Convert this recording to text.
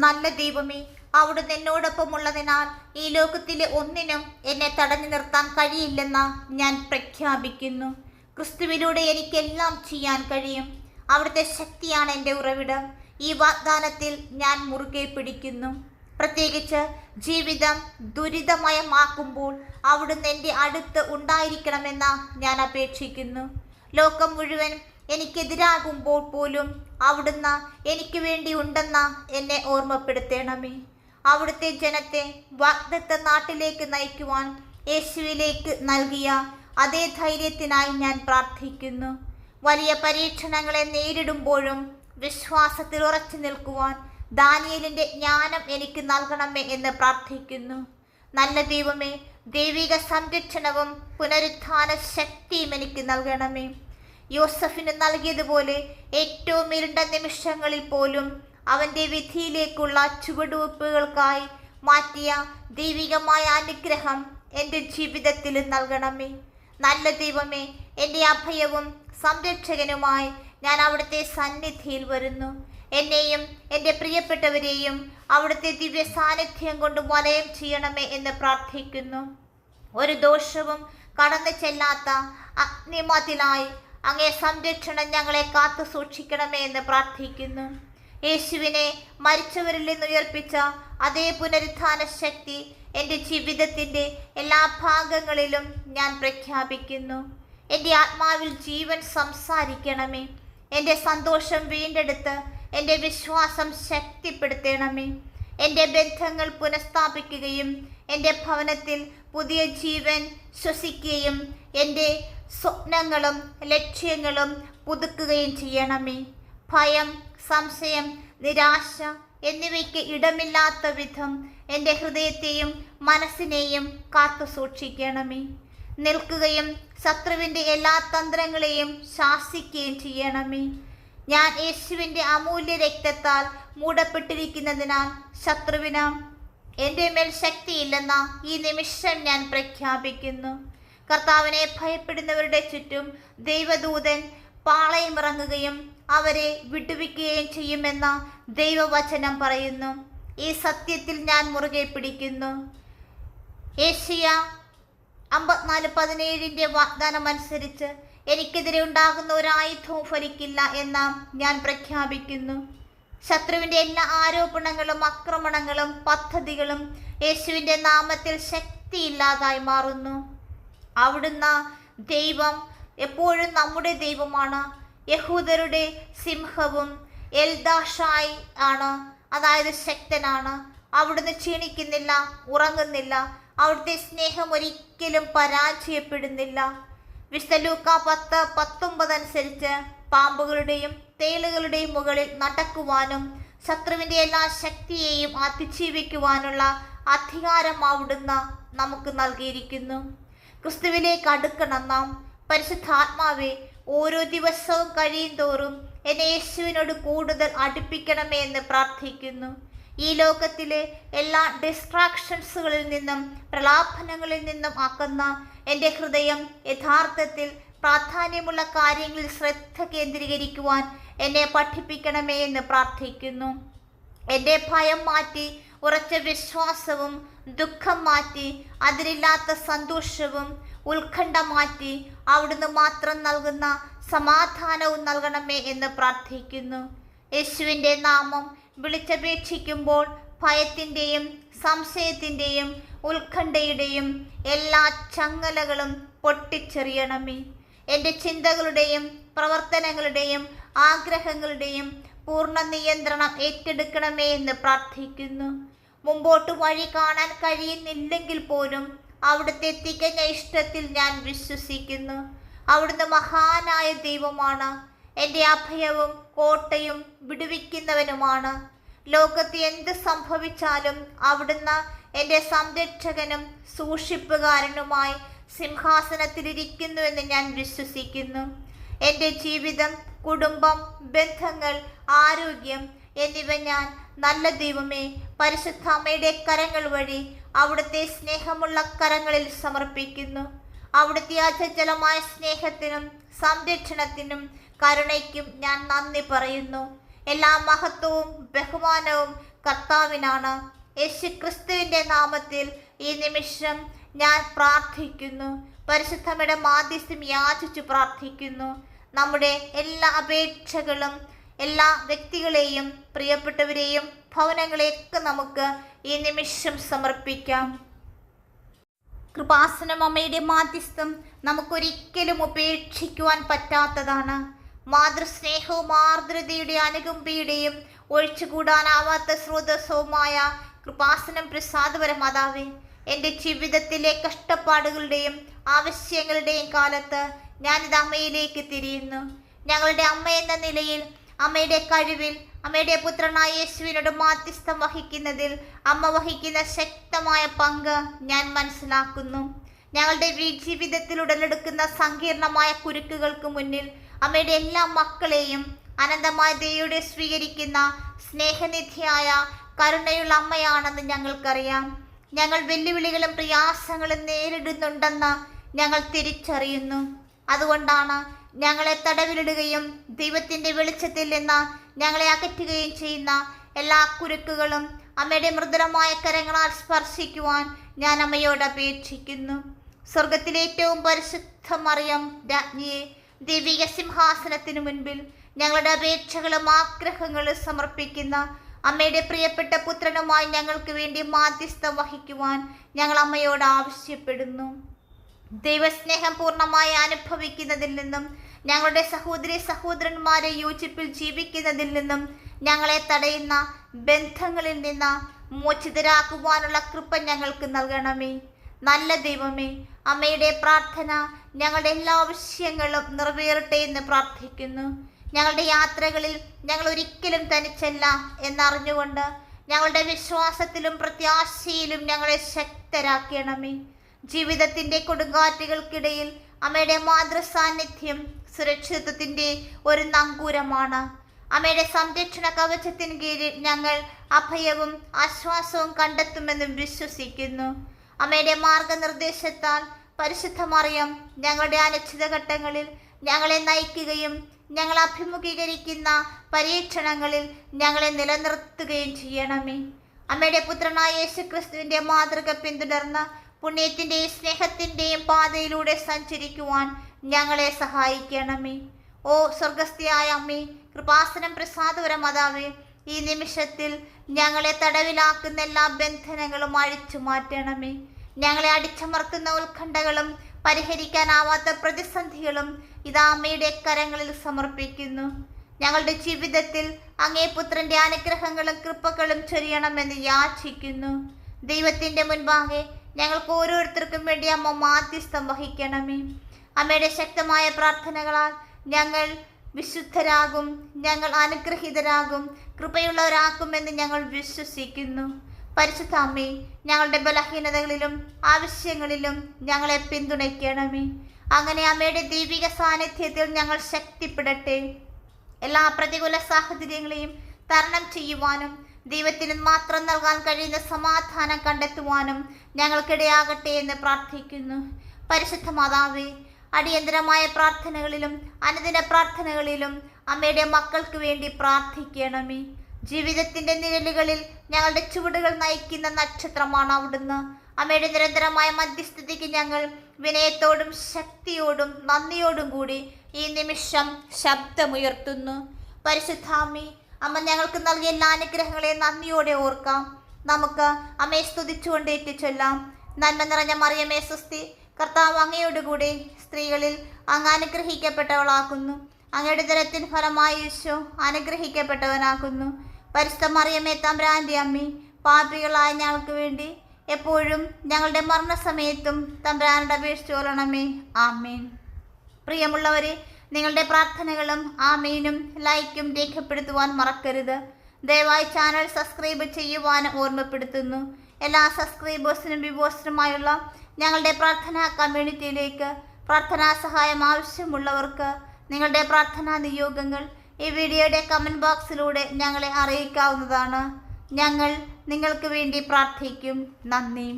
നല്ല ദൈവമേ അവിടുന്ന് എന്നോടൊപ്പമുള്ളതിനാൽ ഈ ലോകത്തിലെ ഒന്നിനും എന്നെ തടഞ്ഞു നിർത്താൻ കഴിയില്ലെന്ന് ഞാൻ പ്രഖ്യാപിക്കുന്നു. ക്രിസ്തുവിലൂടെ എനിക്കെല്ലാം ചെയ്യാൻ കഴിയും. അവിടുത്തെ ശക്തിയാണ് എന്റെ ഉറവിടം. ഈ വാഗ്ദാനത്തിൽ ഞാൻ മുറുകെ പിടിക്കുന്നു. പ്രത്യേകിച്ച് ജീവിതം ദുരിതമയമാക്കുമ്പോൾ അവിടുന്ന് എന്റെ അടുത്ത് ഉണ്ടായിരിക്കണമെന്ന് ഞാൻ അപേക്ഷിക്കുന്നു. ലോകം മുഴുവൻ എനിക്കെതിരാകുമ്പോൾ പോലും അവിടുന്ന് എനിക്ക് വേണ്ടി ഉണ്ടെന്ന് എന്നെ ഓർമ്മപ്പെടുത്തണമേ. അവിടുത്തെ ജനത്തെ വാഗ്ദത്ത നാട്ടിലേക്ക് നയിക്കുവാൻ യേശുവിലേക്ക് നൽകിയ അതേ ധൈര്യത്തിനായി ഞാൻ പ്രാർത്ഥിക്കുന്നു. വലിയ പരീക്ഷണങ്ങളെ നേരിടുമ്പോഴും വിശ്വാസത്തിൽ ഉറച്ചു നിൽക്കുവാൻ ദാനിയലിന്റെ ജ്ഞാനം എനിക്ക് നൽകണമേ എന്ന് പ്രാർത്ഥിക്കുന്നു. നല്ല ദൈവമേ ദൈവിക സംരക്ഷണവും പുനരുത്ഥാന ശക്തിയും എനിക്ക് നൽകണമേ. യോസഫിന് നൽകിയതുപോലെ ഏറ്റവും ഇരുണ്ട നിമിഷങ്ങളിൽ പോലും അവന്റെ വിധിയിലേക്കുള്ള ചുവടുവെപ്പുകൾക്കായി മാറ്റിയ ദൈവികമായ അനുഗ്രഹം എന്റെ ജീവിതത്തിൽ നൽകണമേ. നല്ല ദൈവമേ എന്റെ അഭയവും സംരക്ഷകനുമായി ഞാൻ അവിടുത്തെ സന്നിധിയിൽ വരുന്നു. എന്നെയും എന്റെ പ്രിയപ്പെട്ടവരെയും അവിടുത്തെ ദിവ്യ സാന്നിധ്യം കൊണ്ട് വലയം ചെയ്യണമേ എന്ന് പ്രാർത്ഥിക്കുന്നു. ഒരു ദോഷവും കടന്നു ചെല്ലാത്ത അഗ്നിമതിലായി അങ്ങേ സംരക്ഷണം ഞങ്ങളെ കാത്തു സൂക്ഷിക്കണമേ എന്ന് പ്രാർത്ഥിക്കുന്നു. യേശുവിനെ മരിച്ചവരിൽ നിന്ന് ഉയർപ്പിച്ച അതേ പുനരുത്ഥാന ശക്തി എന്റെ ജീവിതത്തിന്റെ എല്ലാ ഭാഗങ്ങളിലും ഞാൻ പ്രഖ്യാപിക്കുന്നു. എന്റെ ആത്മാവിൽ ജീവൻ സംസാരിക്കണമേ. എന്റെ സന്തോഷം വീണ്ടെടുത്ത് എന്റെ വിശ്വാസം ശക്തിപ്പെടുത്തണമേ. എന്റെ ബന്ധങ്ങൾ പുനഃസ്ഥാപിക്കുകയും എന്റെ ഭവനത്തിൽ പുതിയ ജീവൻ ശ്വസിക്കുകയും എന്റെ സ്വപ്നങ്ങളും ലക്ഷ്യങ്ങളും പുതുക്കുകയും ചെയ്യണമേ. ഭയം സംശയം നിരാശ എന്നിവയ്ക്ക് ഇടമില്ലാത്ത വിധം എന്റെ ഹൃദയത്തെയും മനസ്സിനെയും കാത്തു സൂക്ഷിക്കണമേ. നിൽക്കുകയും ശത്രുവിന്റെ എല്ലാ തന്ത്രങ്ങളെയും ശാസിക്കുകയും ചെയ്യണമേ. ഞാൻ യേശുവിന്റെ അമൂല്യ രക്തത്താൽ മൂടപ്പെട്ടിരിക്കുന്നതിനാൽ ശത്രുവിന് എന്റെ മേൽ ശക്തിയില്ലെന്ന ഈ നിമിഷം ഞാൻ പ്രഖ്യാപിക്കുന്നു. കർത്താവിനെ ഭയപ്പെടുന്നവരുടെ ചുറ്റും ദൈവദൂതൻ പാളയമിറങ്ങുകയും അവരെ വിടുവിക്കുകയും ചെയ്യുമെന്ന ദൈവവചനം പറയുന്നു. ഈ സത്യത്തിൽ ഞാൻ മുറുകെ പിടിക്കുന്നു. ഏഷ്യ അമ്പത്തിനാല് പതിനേഴിന്റെ വാഗ്ദാനം അനുസരിച്ച് എനിക്കെതിരെ ഉണ്ടാകുന്ന ഒരു ആയുധവും ഫലിക്കില്ല എന്ന് ഞാൻ പ്രഖ്യാപിക്കുന്നു. ശത്രുവിന്റെ എല്ലാ ആരോപണങ്ങളും ആക്രമണങ്ങളും പദ്ധതികളും യേശുവിന്റെ നാമത്തിൽ ശക്തിയില്ലാതായി മാറുന്നു. അവിടുന്ന് ദൈവം എപ്പോഴും നമ്മുടെ ദൈവമാണ്. യഹൂദരുടെ സിംഹവും എൽദാഷായി ആണ്. അതായത് ശക്തനാണ്. അവിടുന്ന് ക്ഷീണിക്കുന്നില്ല ഉറങ്ങുന്നില്ല. അവിടുത്തെ സ്നേഹം ഒരിക്കലും പരാജയപ്പെടുന്നില്ല. വിശലൂക്ക പത്ത് പത്തൊമ്പത് അനുസരിച്ച് പാമ്പുകളുടെയും തേളുകളുടെയും മുകളിൽ നടക്കുവാനും ശത്രുവിന്റെ എല്ലാ ശക്തിയെയും അതിജീവിക്കുവാനുള്ള അധികാരം അവിടുന്ന് നമുക്ക് നൽകിയിരിക്കുന്നു. ക്രിസ്തുവിലേക്ക് അടുക്കണം നാം. പരിശുദ്ധാത്മാവെ ഓരോ ദിവസവും കഴിയും തോറും എന്നെ യേശുവിനോട് കൂടുതൽ അടുപ്പിക്കണമേ എന്ന് പ്രാർത്ഥിക്കുന്നു. ഈ ലോകത്തിലെ എല്ലാ ഡിസ്ട്രാക്ഷൻസുകളിൽ നിന്നും പ്രലാപനങ്ങളിൽ നിന്നും ആക്കുന്ന എന്റെ ഹൃദയം യഥാർത്ഥത്തിൽ പ്രാധാന്യമുള്ള കാര്യങ്ങളിൽ ശ്രദ്ധ കേന്ദ്രീകരിക്കുവാൻ എന്നെ പഠിപ്പിക്കണമേ എന്ന് പ്രാർത്ഥിക്കുന്നു. എന്റെ ഭയം മാറ്റി ഉറച്ച വിശ്വാസവും ദുഃഖം മാറ്റി അതിലില്ലാത്ത സന്തോഷവും ഉത്കണ്ഠ മാറ്റി അവിടുന്ന് മാത്രം നൽകുന്ന സമാധാനവും നൽകണമേ എന്ന് പ്രാർത്ഥിക്കുന്നു. യേശുവിന്റെ നാമം വിളിച്ചപേക്ഷിക്കുമ്പോൾ ഭയത്തിന്റെയും സംശയത്തിന്റെയും ഉത്കണ്ഠയുടെയും എല്ലാ ചങ്ങലകളും പൊട്ടിച്ചെറിയണമേ. എന്റെ ചിന്തകളുടെയും പ്രവർത്തനങ്ങളുടെയും ആഗ്രഹങ്ങളുടെയും പൂർണ നിയന്ത്രണം ഏറ്റെടുക്കണമേ എന്ന് പ്രാർത്ഥിക്കുന്നു. മുമ്പോട്ട് വഴി കാണാൻ കഴിയുന്നില്ലെങ്കിൽ പോലും അവിടുത്തെ തികഞ്ഞ ഇഷ്ടത്തിൽ ഞാൻ വിശ്വസിക്കുന്നു. അവിടുന്ന് മഹാനായ ദൈവമാണ്. എന്റെ അഭയവും കോട്ടയും വിടുവിക്കുന്നവനുമാണ്. ലോകത്ത് എന്ത് സംഭവിച്ചാലും അവിടുന്ന് എന്റെ സംരക്ഷകനും സൂക്ഷിപ്പുകാരനുമായി സിംഹാസനത്തിലിരിക്കുന്നുവെന്ന് ഞാൻ വിശ്വസിക്കുന്നു. എന്റെ ജീവിതം കുടുംബം ബന്ധങ്ങൾ ആരോഗ്യം എന്നിവ ഞാൻ നല്ല ദൈവമേ പരിശുദ്ധ അമ്മയുടെ കരങ്ങൾ വഴി അവിടുത്തെ സ്നേഹമുള്ള കരങ്ങളിൽ സമർപ്പിക്കുന്നു. അവിടുത്തെ അചഞ്ചലമായ സ്നേഹത്തിനും സംരക്ഷണത്തിനും കരുണയ്ക്കും ഞാൻ നന്ദി പറയുന്നു. എല്ലാ മഹത്വവും ബഹുമാനവും കർത്താവിനാണ്. യേശു ക്രിസ്തുവിന്റെ നാമത്തിൽ ഈ നിമിഷം ഞാൻ പ്രാർത്ഥിക്കുന്നു. പരിശുദ്ധമ്മയുടെ മാധ്യസ്ഥം യാചിച്ചു പ്രാർത്ഥിക്കുന്നു. നമ്മുടെ എല്ലാ അപേക്ഷകളും എല്ലാ വ്യക്തികളെയും പ്രിയപ്പെട്ടവരെയും ഭവനങ്ങളെയൊക്കെ നമുക്ക് ഈ നിമിഷം സമർപ്പിക്കാം. കൃപാസനം അമ്മയുടെ മാധ്യസ്ഥം നമുക്കൊരിക്കലും ഉപേക്ഷിക്കുവാൻ പറ്റാത്തതാണ്. മാതൃസ്നേഹവും ആർദ്രതയുടെ അനുകമ്പയുടെയും ഒഴിച്ചുകൂടാനാവാത്ത സ്രോതസ്സവുമായ കൃപാസനം പ്രസാദപര മാതാവേ എന്റെ ജീവിതത്തിലെ കഷ്ടപ്പാടുകളുടെയും ആവശ്യങ്ങളുടെയും കാലത്ത് ഞാനിത് അമ്മയിലേക്ക് തിരിയുന്നു. ഞങ്ങളുടെ അമ്മ എന്ന നിലയിൽ അമ്മയുടെ കഴിവിൽ അമ്മയുടെ പുത്രനായ യേശുവിനോട് മാധ്യസ്ഥം വഹിക്കുന്നതിൽ അമ്മ വഹിക്കുന്ന ശക്തമായ പങ്ക് ഞാൻ മനസ്സിലാക്കുന്നു. ഞങ്ങളുടെ ജീവിതത്തിൽ ഉടലെടുക്കുന്ന സങ്കീർണമായ കുരുക്കുകൾക്ക് മുന്നിൽ അമ്മയുടെ എല്ലാ മക്കളെയും അനന്തമായ ദൈവയുടെ സ്വീകരിക്കുന്ന സ്നേഹനിധിയായ കരുണയുള്ള അമ്മയാണെന്ന് ഞങ്ങൾക്കറിയാം. ഞങ്ങൾ വെല്ലുവിളികളും പ്രയാസങ്ങളും നേരിടുന്നുണ്ടെന്ന് ഞങ്ങൾ തിരിച്ചറിയുന്നു. അതുകൊണ്ടാണ് ഞങ്ങളെ തടവിലിടുകയും ദൈവത്തിന്റെ വെളിച്ചത്തിൽ നിന്ന് ഞങ്ങളെ അകറ്റുകയും ചെയ്യുന്ന എല്ലാ കുരുക്കുകളും അമ്മയുടെ മൃദുലമായ കരങ്ങളാൽ സ്പർശിക്കുവാൻ ഞാൻ അമ്മയോട് അപേക്ഷിക്കുന്നു. സ്വർഗത്തിലെ ഏറ്റവും പരിശുദ്ധ മറിയം രാജ്ഞിയെ ദൈവിക സിംഹാസനത്തിനു മുൻപിൽ ഞങ്ങളുടെ അപേക്ഷകളും ആഗ്രഹങ്ങളും സമർപ്പിക്കുന്ന അമ്മയുടെ പ്രിയപ്പെട്ട പുത്രനുമായി ഞങ്ങൾക്ക് വേണ്ടി മാധ്യസ്ഥം വഹിക്കുവാൻ ഞങ്ങൾ അമ്മയോട് ആവശ്യപ്പെടുന്നു. ദൈവസ്നേഹം പൂർണമായി അനുഭവിക്കുന്നതിൽ നിന്നും ഞങ്ങളുടെ സഹോദരി സഹോദരന്മാരെ യോജിപ്പിൽ ജീവിക്കുന്നതിൽ നിന്നും ഞങ്ങളെ തടയുന്ന ബന്ധങ്ങളിൽ നിന്ന് മോചിതരാക്കുവാനുള്ള കൃപ ഞങ്ങൾക്ക് നൽകണമേ. നല്ല ദൈവമേ അമ്മയുടെ പ്രാർത്ഥന ഞങ്ങളുടെ എല്ലാ ആവശ്യങ്ങളും നിറവേറട്ടെ എന്ന് പ്രാർത്ഥിക്കുന്നു. ഞങ്ങളുടെ യാത്രകളിൽ ഞങ്ങൾ ഒരിക്കലും തനിച്ചല്ല എന്നറിഞ്ഞുകൊണ്ട് ഞങ്ങളുടെ വിശ്വാസത്തിലും പ്രത്യാശയിലും ഞങ്ങളെ ശക്തരാക്കണമേ. ജീവിതത്തിന്റെ കൊടുങ്കാറ്റുകൾക്കിടയിൽ അമ്മയുടെ മാതൃസാന്നിധ്യം സുരക്ഷിതത്വത്തിന്റെ ഒരു നങ്കൂരമാണ്. അമ്മയുടെ സംരക്ഷണ കവചത്തിന് കീഴിൽ ഞങ്ങൾ അഭയവും ആശ്വാസവും കണ്ടെത്തുമെന്നും വിശ്വസിക്കുന്നു. അമ്മയുടെ മാർഗനിർദ്ദേശത്താൽ പരിശുദ്ധ മറിയം ഞങ്ങളുടെ അനിശ്ചിത ഘട്ടങ്ങളിൽ ഞങ്ങളെ നയിക്കുകയും ഞങ്ങൾ അഭിമുഖീകരിക്കുന്ന പരീക്ഷണങ്ങളിൽ ഞങ്ങളെ നിലനിർത്തുകയും ചെയ്യണമേ. അമ്മയുടെ പുത്രനായ യേശു ക്രിസ്തുവിന്റെ മാതൃക പിന്തുടർന്ന് പുണ്യത്തിന്റെയും സ്നേഹത്തിന്റെയും പാതയിലൂടെ സഞ്ചരിക്കുവാൻ ഞങ്ങളെ സഹായിക്കണമേ. ഓ സ്വർഗസ്ഥയായ അമ്മേ കൃപാസനം പ്രസാദപര മാതാവേ ഈ നിമിഷത്തിൽ ഞങ്ങളെ തടവിലാക്കുന്ന എല്ലാ ബന്ധനങ്ങളും അഴിച്ചു മാറ്റണമേ. ഞങ്ങളെ അടിച്ചമർത്തുന്ന ഉത്കണ്ഠകളും പരിഹരിക്കാനാവാത്ത പ്രതിസന്ധികളും ഇതാ അമ്മയുടെ കരങ്ങളിൽ സമർപ്പിക്കുന്നു. ഞങ്ങളുടെ ജീവിതത്തിൽ അങ്ങേ പുത്രന്റെ അനുഗ്രഹങ്ങളും കൃപകളും ചൊരിയണമെന്ന് യാചിക്കുന്നു. ദൈവത്തിന്റെ മുൻപാകെ ഞങ്ങൾക്ക് ഓരോരുത്തർക്കും വേണ്ടി അമ്മ മാധ്യസ്ഥം വഹിക്കണമേ. അമ്മയുടെ ശക്തമായ പ്രാർത്ഥനകളാൽ ഞങ്ങൾ വിശുദ്ധരാകും ഞങ്ങൾ അനുഗ്രഹീതരാകും കൃപയുള്ളവരാക്കുമെന്ന് ഞങ്ങൾ വിശ്വസിക്കുന്നു. പരിശുദ്ധ അമ്മേ ഞങ്ങളുടെ ബലഹീനതകളിലും ആവശ്യങ്ങളിലും ഞങ്ങളെ പിന്തുണയ്ക്കണമേ. അങ്ങനെ അമ്മയുടെ ദൈവിക സാന്നിധ്യത്തിൽ ഞങ്ങൾ ശക്തിപ്പെടട്ടെ. എല്ലാ പ്രതികൂല സാഹചര്യങ്ങളെയും തരണം ചെയ്യുവാനും ദൈവത്തിന് മാത്രം നൽകാൻ കഴിയുന്ന സമാധാനം കണ്ടെത്തുവാനും ഞങ്ങൾക്കിടയാകട്ടെ എന്ന് പ്രാർത്ഥിക്കുന്നു. പരിശുദ്ധ മാതാവേ അടിയന്തരമായ പ്രാർത്ഥനകളിലും അനുദിന പ്രാർത്ഥനകളിലും അമ്മയുടെ മക്കൾക്ക് വേണ്ടി പ്രാർത്ഥിക്കണമേ. ജീവിതത്തിന്റെ നിഴലുകളിൽ ഞങ്ങളുടെ ചുവടുകൾ നയിക്കുന്ന നക്ഷത്രമാണ് അവിടുന്ന്. അമ്മയുടെ നിരന്തരമായ മധ്യസ്ഥതയ്ക്ക് ഞങ്ങൾ വിനയത്തോടും ശക്തിയോടും നന്ദിയോടും കൂടി ഈ നിമിഷം ശബ്ദമുയർത്തുന്നു. പരിശുദ്ധാമി അമ്മ ഞങ്ങൾക്ക് നൽകിയ എല്ലാ അനുഗ്രഹങ്ങളെ നന്ദിയോടെ ഓർക്കാം. നമുക്ക് അമ്മയെ സ്തുതിച്ചുകൊണ്ട് ചൊല്ലാം. നന്മ നിറഞ്ഞ മറിയമേ സുസ്തി കർത്താവ് അങ്ങയോടുകൂടി സ്ത്രീകളിൽ അങ്ങ് അനുഗ്രഹിക്കപ്പെട്ടവളാക്കുന്നു. അങ്ങയുടെ ജലത്തിൻ ഫലമായി യേശു അനുഗ്രഹിക്കപ്പെട്ടവനാക്കുന്നു. പരിശുദ്ധ മറിയമേ തമ്പ്രാന്റെ അമ്മി പാപികളായ ഞങ്ങൾക്ക് വേണ്ടി എപ്പോഴും ഞങ്ങളുടെ മരണസമയത്തും തമ്പ്രാനുടെ അപേക്ഷിച്ചു കൊള്ളണമേ. ആമീൻ. പ്രിയമുള്ളവരെ നിങ്ങളുടെ പ്രാർത്ഥനകളും ആമീനും ലൈക്കും രേഖപ്പെടുത്തുവാൻ മറക്കരുത്. ദയവായി ചാനൽ സബ്സ്ക്രൈബ് ചെയ്യുവാനും ഓർമ്മപ്പെടുത്തുന്നു. എല്ലാ സബ്സ്ക്രൈബേഴ്സിനും വിവോസിനുമായുള്ള ഞങ്ങളുടെ പ്രാർത്ഥനാ കമ്മ്യൂണിറ്റിയിലേക്ക് പ്രാർത്ഥനാ സഹായം ആവശ്യമുള്ളവർക്ക് നിങ്ങളുടെ പ്രാർത്ഥനാ നിയോഗങ്ങൾ ഈ വീഡിയോയുടെ കമന്റ് ബോക്സിലൂടെ ഞങ്ങളെ അറിയിക്കാവുന്നതാണ്. ഞങ്ങൾ നിങ്ങൾക്ക് വേണ്ടി പ്രാർത്ഥിക്കും. നന്ദി.